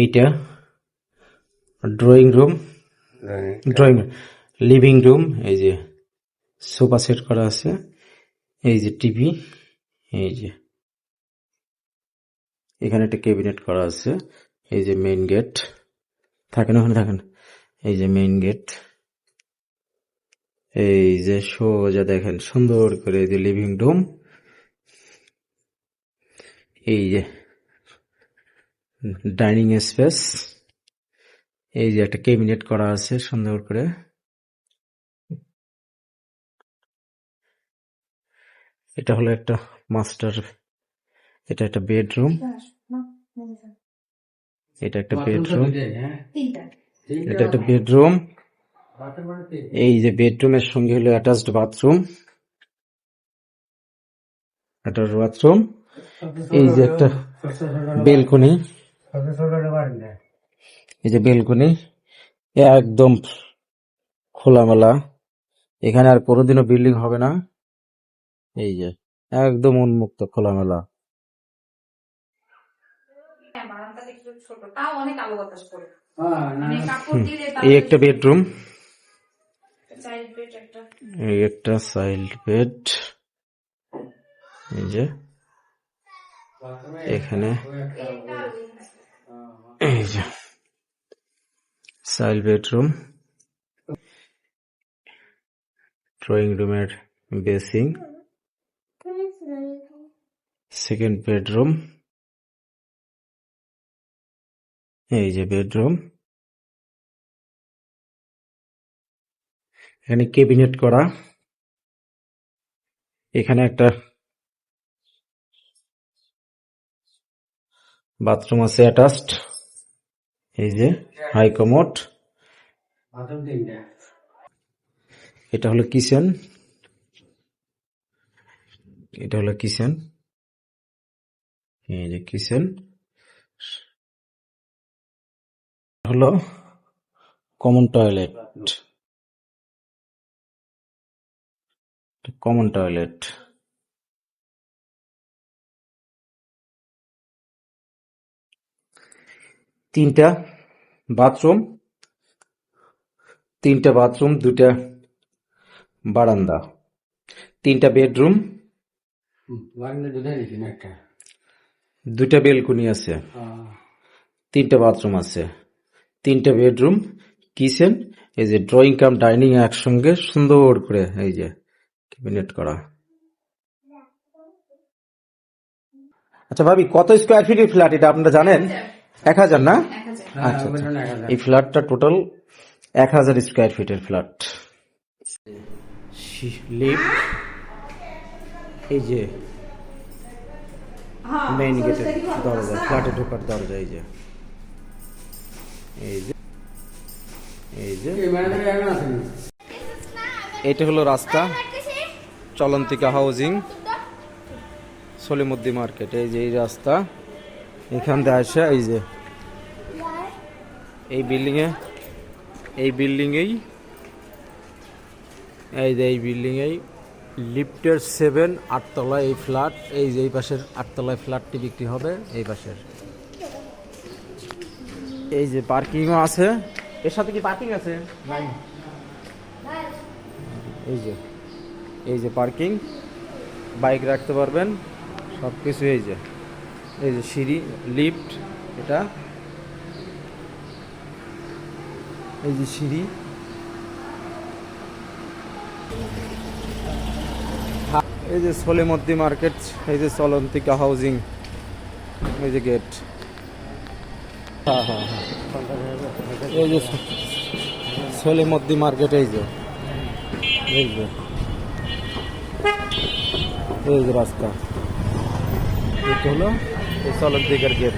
এইটা drawing room drawing living room এই যে সোফা সেট করা আছে, এই যে টিভি এই যে এখানে একটা ক্যাবিনেট করা আছে, এই যে মেইন গেট থাকেন ওখানে? থাকেন এই যে মেইন গেট এই যে সোজা দেখেন, সুন্দর করে এই যে লিভিং রুম এই যে ডাইনিং স্পেস। এই যে একটা ক্যাবিনেট করা আছে সুন্দর করে। এটা হলো একটা মাস্টার এটা একটা বেডরুম। এটা একটা বেডরুম। এটা একটা বেডরুম। এই যে বেডরুমের সঙ্গে হলো অ্যাটাচড বাথরুম। Attached bathroom. এই যে একটা বেলকনি। এই যে বেলকনি একদম খোলামেলা। এখানে আর কোনোদিনও বিল্ডিং হবে না। এই যে একদম উন্মুক্ত খোলামেলা। হ্যাঁ, বারান্দাটা একটু ছোট তাও অনেক আলো বাতাস করে। মানে এই একটা বেডরুম চাইল্ড বেড একটা। এই একটা চাইল্ড বেড এই যে এখানে। এই যে চাইল্ড বেডরুম ড্রয়িং রুমের বেসিং সেকেন্ড বেডরুম এই যে বেডরুম এখানে কেবিনেট করা? এখানে একটা বাথরুম আছে অ্যাটাচড এই যে হাই কমোড এটা হলো কিচেন। এটা হলো কিচেন। এই যে কিচেন। হলো কমন টয়লেট। Common toilet. তিনটা বাথরুম তিনটা বাথরুম দুটা বারান্দা তিনটা বেডরুম দুটা বেলকনি আছে তিনটা বাথরুম আছে তিনটা বেডরুম কিচেন এই যে ড্রয়িং কাম ডাইনিং একসঙ্গে সুন্দর করে এই যে ক্যাবিনেট করা। আচ্ছা ভাবি কত স্কোয়ার ফিটের ফ্ল্যাট এটা আপনারা জানেন? এক হাজার না? আচ্ছা আচ্ছা। এই ফ্ল্যাটটা টোটাল এক হাজার স্কোয়ার ফিটের ফ্ল্যাট। এই যে মেইন গেটের দরজা ফ্ল্যাটে ঢোকার দরজা এই যে। এই যে। এই যে। এটা হলো রাস্তা চলন্তিকা হাউজিং সলিমুদ্দি মার্কেট এই যে এই রাস্তা। এখান থেকে আসে এই যে। এই বিল্ডিং এ এই বিল্ডিং এই এই যে এই বিল্ডিং এই লিফটের সেভেন আটতলা এই ফ্ল্যাট এই যে এই পাশের আটতলায় ফ্ল্যাটটি বিক্রি হবে এই পাশের। এই যে পার্কিংও আছে। এর সাথে কি পার্কিং আছে? নাই এই যে এই যে পার্কিং বাইক রাখতে পারবেন সব কিছু এই যে। এই যে সিঁড়ি, লিফট, এটা। এই যে সিঁড়ি। এই যে সোলেমদ্দি মার্কেট, এই যে চলন্তিকা হাউজিং, এই যে গেট। এই যে সোলেমদ্দি মার্কেট, এই যে। এই যে। এই যে রাস্তা। এটা হলো এই চলন্তিকার গেট